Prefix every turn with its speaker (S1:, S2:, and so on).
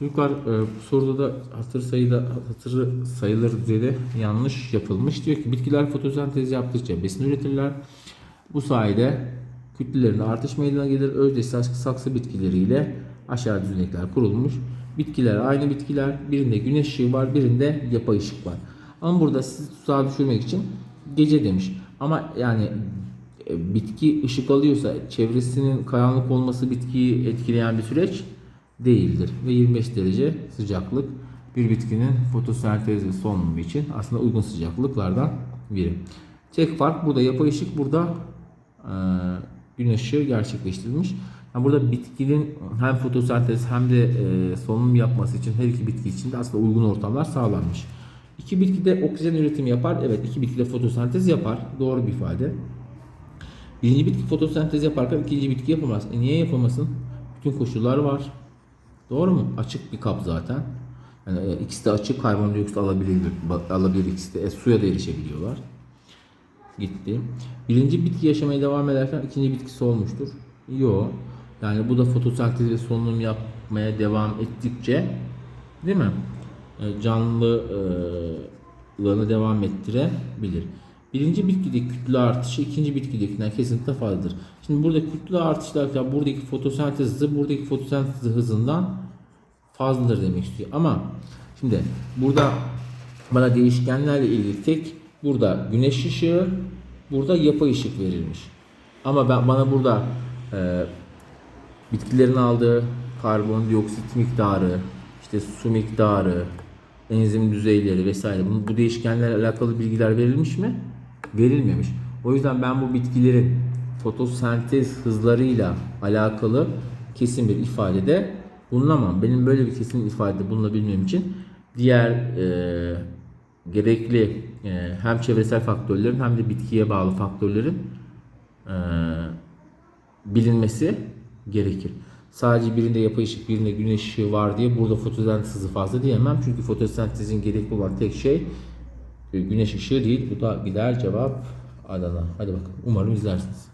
S1: Çocuklar e, soruda da hatır sayıda hatırı sayılır düzeyde yanlış yapılmış. Diyor ki bitkiler fotosentez yaptıkça besin üretirler. Bu sayede kütlelerinde artış meydana gelir. Özdeş saksı bitkileriyle aşağı düzenekler kurulmuş. Bitkiler aynı bitkiler. Birinde güneş ışığı var, birinde yapay ışık var. Ama burada sizi tuzağa düşürmek için gece demiş. Ama yani e, bitki ışık alıyorsa çevresinin karanlık olması bitkiyi etkileyen bir süreç değildir. Ve 25 derece sıcaklık bir bitkinin fotosentez ve solunumu için aslında uygun sıcaklıklardan biri. Tek fark burada yapay ışık burada e, güneş ışığı gerçekleştirilmiş. Yani burada bitkinin hem fotosentez hem de e, solunum yapması için her iki bitki için de aslında uygun ortamlar sağlanmış. İki bitki de oksijen üretimi yapar. Evet iki bitki de fotosentez yapar. Doğru bir ifade. Birinci bitki fotosentez yaparken ikinci bitki yapamaz. E niye yapamasın? Bütün koşullar var. Doğru mu? Açık bir kap zaten. Yani e, ikisi de açık karbondioksit alabilir, alabilir ikisi de. E, suya da erişebiliyorlar. Gitti. Birinci bitki yaşamaya devam ederken ikinci bitkisi olmuştur. Yok. Yani bu da fotosentez ve solunum yapmaya devam ettikçe değil mi? E, Canlılığını devam ettirebilir. Birinci bitkideki kütle artışı ikinci bitkidekinden kesinlikle fazladır. Şimdi burada kütle artışı derken buradaki fotosentez hızı buradaki fotosentez hızından fazladır demek istiyor. Ama şimdi burada bana değişkenlerle ilgili tek burada güneş ışığı burada yapay ışık verilmiş. Ama ben bana burada e, bitkilerin aldığı karbondioksit miktarı, işte su miktarı, enzim düzeyleri vesaire bunun bu değişkenlerle alakalı bilgiler verilmiş mi? Verilmemiş. O yüzden ben bu bitkilerin fotosentez hızlarıyla alakalı kesin bir ifadede bulunamam. Benim böyle bir kesin ifadede bulunabilmem için diğer e, gerekli e, hem çevresel faktörlerin hem de bitkiye bağlı faktörlerin e, bilinmesi gerekir. Sadece birinde yapay ışık, birinde güneş ışığı var diye burada fotosentez hızı fazla diyemem. Çünkü fotosentezin gerekli olan tek şey güneş ışığı değil. Bu da gider cevap Adana. Hadi bakalım. Umarım izlersiniz.